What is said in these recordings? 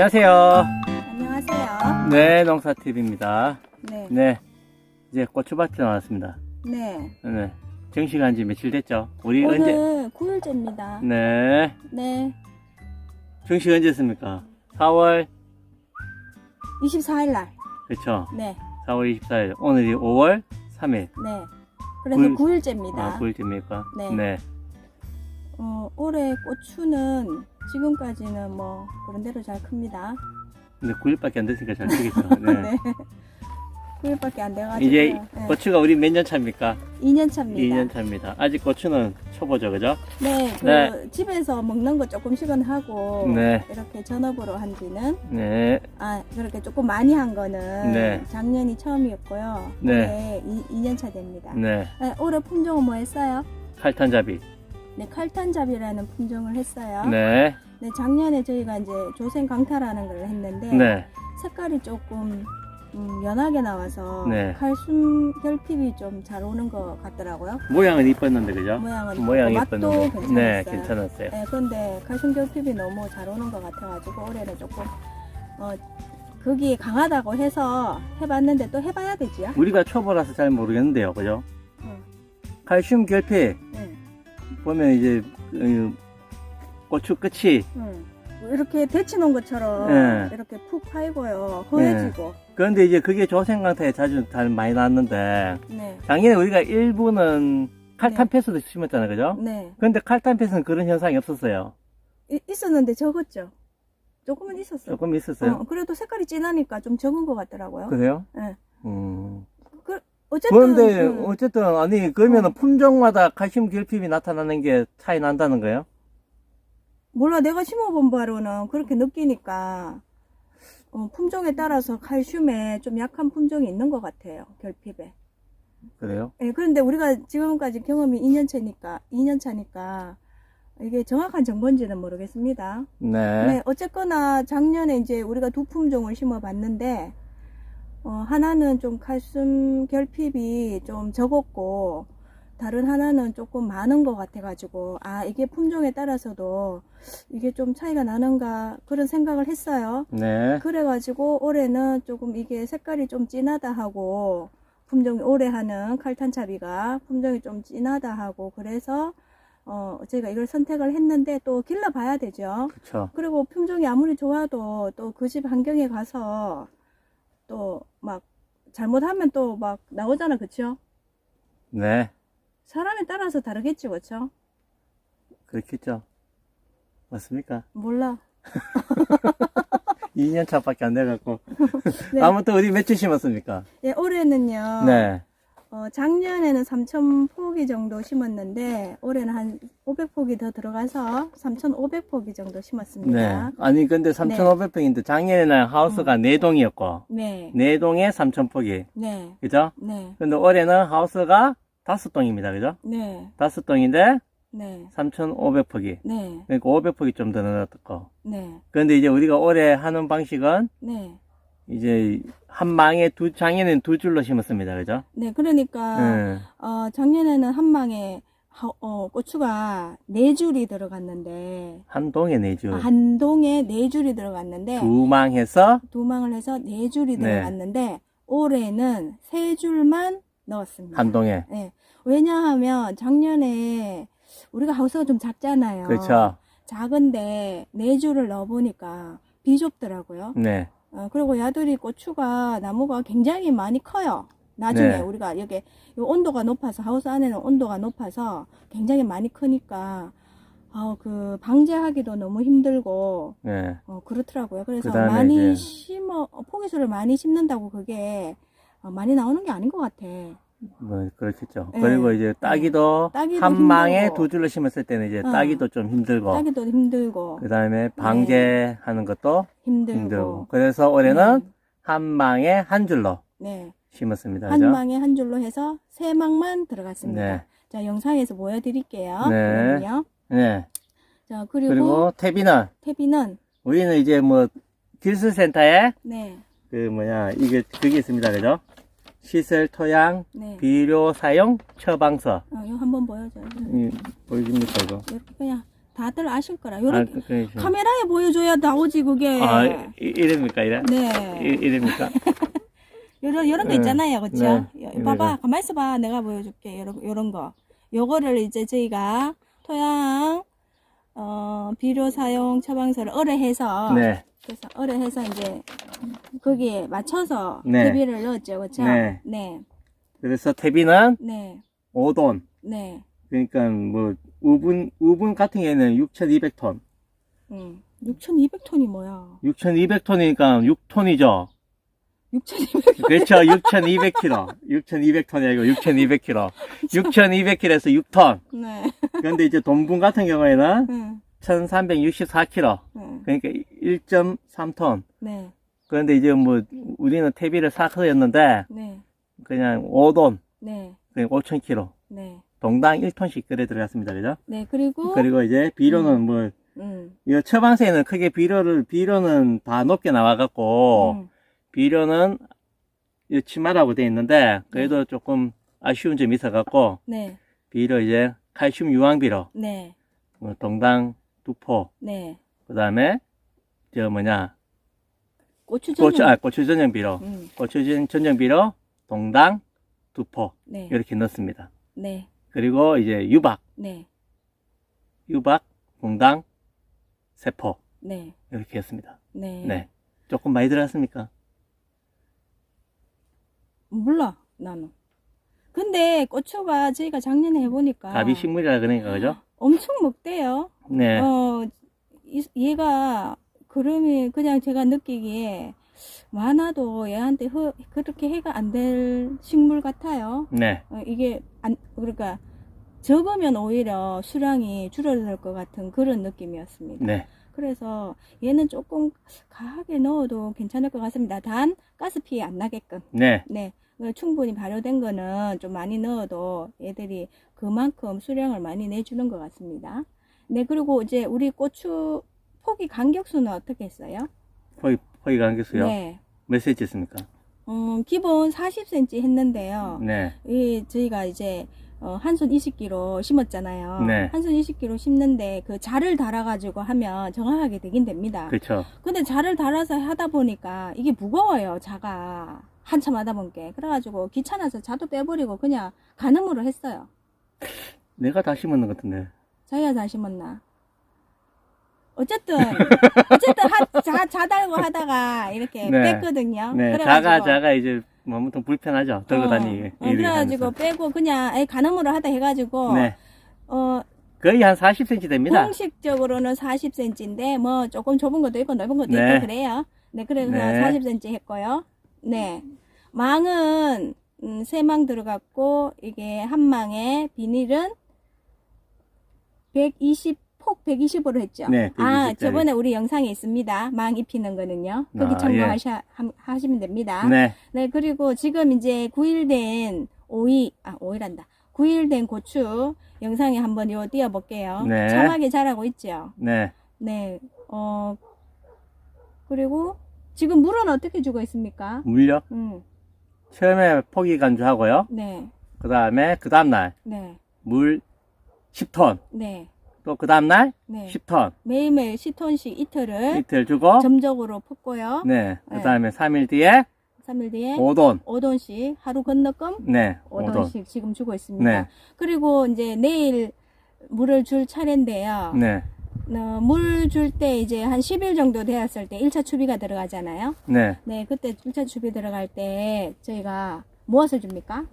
안녕하세요. 안녕하세요. 네, 농사TV입니다. 네. 네, 이제 고추밭에 나왔습니다. 네. 네, 정식한 지 며칠 됐죠? 우리 언제? 오늘 9일째입니다. 네, 네. 정식 언제였습니까? 4월, 24일 날. 그쵸? 네. 4월 24일. 오늘이 5월 3일. 네. 그래서 구일- 9일째입니다. 아, 9일째입니까? 네. 네. 어, 올해 고추는 지금까지는 뭐 그런 대로 잘 큽니다. 근데 9일밖에 안 됐으니까 잘 되겠죠. 네. 네. 9일밖에 안 돼가지고. 이제 네. 고추가 우리 몇 년 차입니까? 2년 차입니다. 2년 차입니다. 아직 고추는 초보죠, 그죠? 네. 그 네. 집에서 먹는 거 조금씩은 하고 네. 이렇게 전업으로 한 지는 네. 아 그렇게 조금 많이 한 거는 네. 작년이 처음이었고요. 네. 올해 2, 년 차 됩니다. 네. 네, 올해 품종은 뭐 했어요? 칼탄잡이. 네, 칼탄잡이라는 품종을 했어요. 네. 네, 작년에 저희가 이제 조생 강타라는 걸 했는데 네. 색깔이 조금 음, 연하게 나와서 네. 칼슘 결핍이 좀 잘 오는 것 같더라고요. 모양은 이뻤는데, 그죠? 모양은 모양이 맛도 예뻤는데. 괜찮았어요. 네, 괜찮았어요. 네, 근데 칼슘 결핍이 너무 잘 오는 것 같아가지고 올해는 조금 어, 거기에 강하다고 해서 해봤는데 또 해봐야 되지요. 우리가 초보라서 잘 모르겠는데요, 그죠? 응. 칼슘 결핍 응, 보면 이제 어, 고추 끝이 응. 이렇게 데치놓은 것처럼 네. 이렇게 푹 파이고요. 허해지고. 그런데 이제 그게 조생강타에 자주 잘 많이 나왔는데 네. 작년에 우리가 일부는 칼탄패스도 심었잖아요, 그죠? 네. 근데 칼탄패스는 그런 현상이 없었어요. 이- 있었는데 적었죠. 조금은 있었어요. 조금 있었어요. 어, 그래도 색깔이 진하니까 좀 적은 것 같더라고요. 그래요? 네. 음. 어쨌든 그런데 음, 어쨌든 아니 그러면은 어. 품종마다 칼슘 결핍이 나타나는 게 차이 난다는 거예요? 몰라 내가 심어본 바로는 그렇게 느끼니까 어, 품종에 따라서 칼슘에 좀 약한 품종이 있는 것 같아요. 결핍에. 그래요? 예, 그런데 우리가 지금까지 경험이 2년 차니까 2년 차니까 이게 정확한 정보인지는 모르겠습니다. 네. 네, 어쨌거나 작년에 이제 우리가 두 품종을 심어봤는데, 어, 하나는 좀 칼슘 결핍이 좀 적었고, 다른 하나는 조금 많은 것 같아 가지고, 아, 이게 품종에 따라서도 이게 좀 차이가 나는가, 그런 생각을 했어요. 네. 그래 가지고 올해는 조금 이게 색깔이 좀 진하다 하고, 품종이 올해 하는 칼탄차비가 품종이 좀 진하다 하고, 그래서, 어, 제가 이걸 선택을 했는데 또 길러봐야 되죠. 그렇죠. 그리고 품종이 아무리 좋아도 또 그 집 환경에 가서 또 막 잘못하면 또 막 나오잖아, 그쵸? 네. 사람에 따라서 다르겠지, 그쵸? 그렇겠죠. 맞습니까? 몰라. 2년 차밖에 안 돼갖고. 네. 아무튼 우리 며칠 심었습니까? 예, 올해는요. 네. 어, 작년에는 3,000포기 정도 심었는데 올해는 한 500포기 더 들어가서 3,500포기 정도 네. 심었습니다. 아니, 근데 3,500평인데 작년에는 하우스가 네 4동이었고, 네. 네 4동에 3,000폭이. 네. 그죠? 네. 근데 올해는 하우스가 5동입니다. 그죠? 네. 5동인데 네. 3,500폭이. 네. 그러니까 500폭이 좀더 늘어났고. 네. 그런데 이제 우리가 올해 하는 방식은 네. 이제 한 망에 두, 작년에는 두 줄로 심었습니다. 그죠? 네. 그러니까 네. 어, 작년에는 한 망에 하- 어, 고추가 네 줄이 들어갔는데 한 동에 네 줄. 아, 한 동에 네 줄이 들어갔는데 두 망해서 두 망을 해서 네 줄이 네. 들어갔는데 올해는 세 줄만 넣었습니다. 한 동에. 네. 왜냐하면 작년에 우리가 하우스가 좀 작잖아요. 그렇죠. 작은데 네 줄을 넣어보니까 비좁더라고요. 네. 어, 그리고 야들이 고추가 나무가 굉장히 많이 커요. 나중에 네. 우리가 여기 요 온도가 높아서 하우스 안에는 온도가 높아서 굉장히 많이 크니까 어, 그 방제하기도 너무 힘들고 네. 어, 그렇더라고요. 그래서 많이 이제- 심어 어, 포기수를 많이 심는다고 그게 어, 많이 나오는 게 아닌 것 같아. 뭐, 그렇겠죠. 네. 그리고 이제 따기도 따기도 한 망에 힘들고. 두 줄로 심었을 때는 이제 어. 따기도 좀 힘들고. 따기도 힘들고 그 다음에 방제하는 것도 힘들고. 힘들고. 그래서 올해는 네. 한 망에 한 줄로 네. 심었습니다. 한 그죠? 망에 한 줄로 해서 세 망만 들어갔습니다. 네. 자, 영상에서 보여드릴게요. 네. 네. 자, 그리고, 그리고 태비는 태비는, 우리는 이제 뭐 길수센터에 네, 그 뭐냐 이게 그게 있습니다. 그죠? 시설 토양 네. 비료 사용 처방서 어, 이거 한번 보여줘요. 이, 보여줍니까 이거? 이렇게 그냥 다들 아실 거라. 아, 요렇게 그, 그. 카메라에 보여줘야 나오지 그게. 아, 이, 이됩니까, 이래? 이, 네. 이됩니까? 요런 요런 거 네. 있잖아요, 그렇죠? 네. 봐봐, 가만 있어봐, 내가 보여줄게. 요런 요런 거. 요거를 이제 저희가 토양 어 비료 사용 처방서를 의뢰해서 네. 그래서 의뢰해서 이제 거기에 맞춰서 네. 대비를 넣었죠, 그렇죠? 네. 네, 그래서 태비는 네, 5돈. 네. 그러니까 뭐 우분 우분 같은 경우에는 6,200톤. 음. 6,200톤이 뭐야? 6,200톤이니까 6톤이죠. 6,200. 그렇죠. 6,200kg. 6,200톤이 아니고 6,200kg. 6,200kg에서 6톤. 네. 그런데 이제 돈분 같은 경우에는 응, 1,364kg. 응. 그러니까 1.3톤. 네, 그런데 이제 뭐 우리는 태비를 사서였는데 네, 그냥 5돈. 네, 그냥 5,000kg. 네. 동당 1톤씩 그래 들어갔습니다. 그죠? 네, 그리고 그리고 이제 비료는 뭐, 음, 이 처방세는 크게 비료를, 비료는 다 높게 나와 갖고, 음, 비료는 이 치마라고 돼 있는데, 그래도 조금 아쉬운 점이 있어갖고, 네, 비료 이제 칼슘 유황비료, 네, 뭐 동당 두 포, 네. 그 다음에, 저 뭐냐, 고추 전용. 고추, 아, 고추 전용 비료, 음, 고추 전- 전용 비료, 동당 두 포, 네, 이렇게 넣습니다. 네, 그리고 이제 유박, 네, 유박, 동당 세 포, 네, 이렇게 했습니다. 네. 네. 조금 많이 들어갔습니까? 몰라, 나는. 근데 고추가 저희가 작년에 해보니까 가비 식물이라 그러니까, 그죠? 엄청 먹대요. 네. 어, 이- 얘가 그러면 그냥 제가 느끼기에 많아도 얘한테 허- 그렇게 해가 안 될 식물 같아요. 네. 어, 이게 안 그러니까 적으면 오히려 수량이 줄어들 것 같은 그런 느낌이었습니다. 네. 그래서 얘는 조금 과하게 넣어도 괜찮을 것 같습니다. 단 가스 피해 안 나게끔. 네. 네. 그 충분히 발효된 거는 좀 많이 넣어도 얘들이 그만큼 수량을 많이 내주는 것 같습니다. 네, 그리고 이제 우리 고추 포기 간격수는 어떻게 했어요? 거의, 거의 간겠어요. 네. 몇 cm 했습니까? 음, 기본 40cm 했는데요. 네. 이 저희가 이제 어, 한손 20kg 심었잖아요. 네. 한손 20kg 심는데 그 자를 달아가지고 하면 정확하게 되긴 됩니다. 그렇죠. 근데 자를 달아서 하다 보니까 이게 무거워요, 자가. 한참 하다 보니까. 그래가지고 귀찮아서 자도 빼버리고 그냥 가늠으로 했어요. 내가 다 심었는 것 같은데. 자기가 다 심었나? 어쨌든, 어쨌든 하, 자, 자 달고 하다가 이렇게 네. 뺐거든요. 네. 그래가지고- 자가, 자가 이제, 뭐 아무튼 불편하죠. 들고 어, 다니기. 어, 그래가지고 빼고 그냥 에이, 가늠으로 하다 해가지고, 네. 어, 거의 한 40cm 됩니다. 공식적으로는 40cm인데 뭐 조금 좁은 것도 있고 넓은 것도 네. 있고 그래요. 네, 그래서 네. 40cm 했고요. 네. 망은 음, 세망 들어갔고 이게 한 망에 비닐은 120 폭 120으로 했죠. 네, 아, 120 짜리. 저번에 우리 영상에 있습니다. 망 입히는 거는요. 거기 아, 참고하셔 하시면 됩니다. 네. 네, 그리고 지금 이제 9일 된 오이, 아, 오이란다. 9일 된 고추 영상에 한번 요 띄워볼게요. 네. 참하게 자라고 있죠. 네. 네, 어, 그리고 지금 물은 어떻게 주고 있습니까? 물요? 음, 처음에 포기 간주하고요. 네, 그 다음에, 그 다음날, 네, 물 10톤. 네, 또 그 다음날, 네. 10톤. 매일매일 10톤씩 이틀을 이틀 주고, 점적으로 붓고요. 네. 그 네. 다음에 3일 뒤에, 3일 뒤에 5돈. 5돈씩 하루 건너끔 네. 5돈. 5돈씩 지금 주고 있습니다. 네. 그리고 이제 내일 물을 줄 차례인데요. 네. 어, 물줄 때 이제 한 10일 정도 되었을 때 1차 추비가 들어가잖아요. 네. 네, 그때 1차 추비 들어갈 때 저희가 무엇을 줍니까?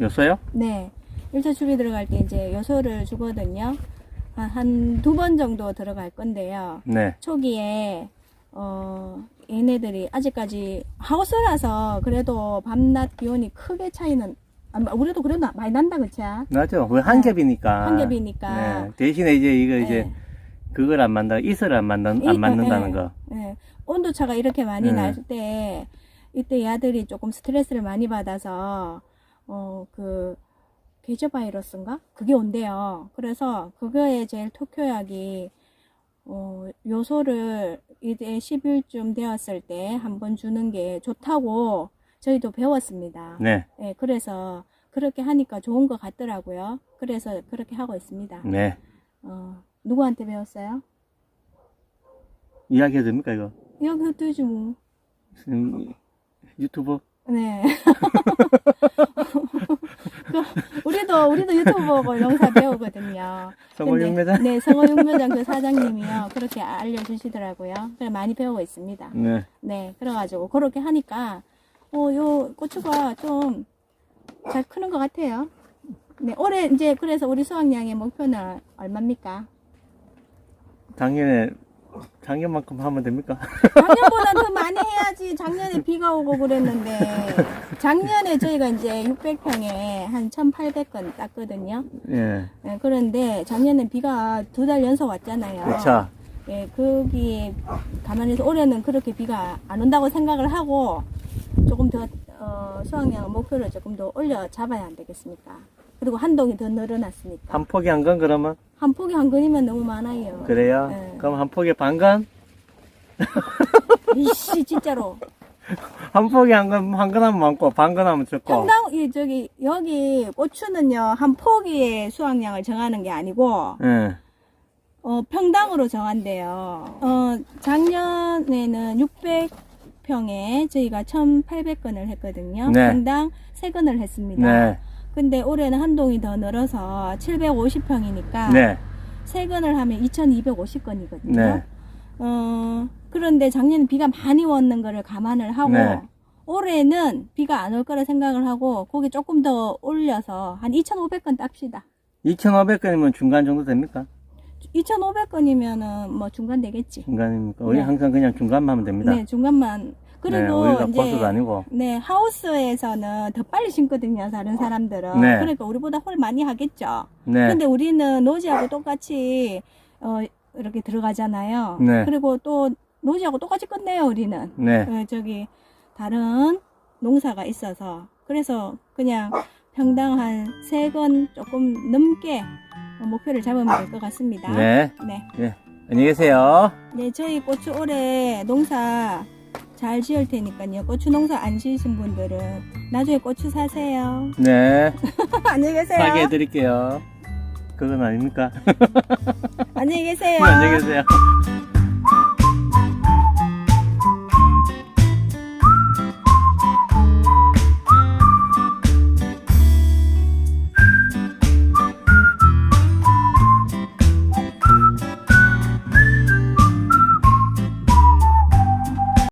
였어요? 네. 1차 추비 들어갈 때 이제 요소를 주거든요. 한 두 번 정도 들어갈 건데요. 네. 초기에, 어, 얘네들이 아직까지 하우스라서 그래도 밤낮 기온이 크게 차이는, 아, 우리도 그래도 나- 많이 난다, 그치? 맞죠. 왜한 네. 겹이니까. 한 겹이니까. 네. 대신에 이제 이거 이제 네. 그걸 안 만다, 이슬 안 이- 안 맞는다는 예, 거. 예. 온도차가 이렇게 많이 네. 날 때, 이때 얘들이 조금 스트레스를 많이 받아서, 어, 그, 계저 바이러스인가? 그게 온대요. 그래서 그거에 제일 특효약이, 어, 요소를 이제 10일쯤 되었을 때 한번 주는 게 좋다고 저희도 배웠습니다. 네. 예, 그래서 그렇게 하니까 좋은 것 같더라고요. 그래서 그렇게 하고 있습니다. 네. 어, 누구한테 배웠어요? 이야기해도 됩니까, 이거? 여기 되지 뭐. 음, 유튜버? 네. 그, 우리도 우리도 유튜브 보고 농사 배우거든요. 성호용 근데- 매장? 네, 성호육매장 그 사장님이요. 그렇게 알려주시더라고요. 그래 많이 배우고 있습니다. 네. 네, 그래가지고 그렇게 하니까 어, 요 고추가 좀 잘 크는 것 같아요. 네, 올해 이제 그래서 우리 수확량의 목표는 얼마입니까? 작년에, 작년만큼 하면 됩니까? 작년보다 더 많이 해야지. 작년에 비가 오고 그랬는데 작년에 저희가 이제 600평에 한 1,800건 땄거든요. 예. 네, 그런데 작년에 비가 두 달 연속 왔잖아요. 그쵸. 예, 거기 가만히 해서 올해는 그렇게 비가 안 온다고 생각을 하고 조금 더 어, 수확량 목표를 조금 더 올려 잡아야 안 되겠습니까? 그리고 한 동이 더 늘어났으니까 한 폭이 한건 그러면? 한 폭이 한 근이면 너무 많아요. 그래요? 네. 그럼 한 폭에 반 건? 이씨 진짜로 한 폭에 한 건, 한건 하면 많고, 반건 하면 적고. 평당 이 저기 여기 고추는요 한 포기의 수확량을 정하는 게 아니고 예. 어, 평당으로 정한대요. 어, 작년에는 600평에 저희가 1,800건을 했거든요. 네. 평당 3건을 했습니다. 네. 근데 올해는 한동이 더 늘어서 750평이니까 네. 3건을 하면 2,250건이거든요. 네. 어, 그런데 작년에 비가 많이 왔는 거를 감안을 하고 네. 올해는 비가 안 올 거라 생각을 하고 거기 조금 더 올려서 한 2,500건 땁시다. 2,500건이면 중간 정도 됩니까? 2,500건이면은 뭐 중간 되겠지. 중간입니까? 우리 네. 항상 그냥 중간만 하면 됩니다. 네, 중간만. 네, 그리고 우리가 이제. 네, 하우스에서는 더 빨리 심거든요, 다른 사람들은. 네. 그러니까 우리보다 홀 많이 하겠죠. 네. 근데 우리는 노지하고 똑같이 어 이렇게 들어가잖아요. 네. 그리고 또 노지하고 똑같이 끝내요, 우리는. 네. 어, 저기 다른 농사가 있어서 그래서 그냥 평당 한 세 건 조금 넘게 어, 목표를 잡으면 될 것 같습니다. 네. 네. 안녕히 계세요. 네, 저희 고추 올해 농사 잘 지을 테니까요. 고추 농사 안 지으신 분들은 나중에 고추 사세요. 네. 안녕히 계세요. 사게 해드릴게요. 그건 아닙니까? 안녕히 계세요. 안녕히 계세요.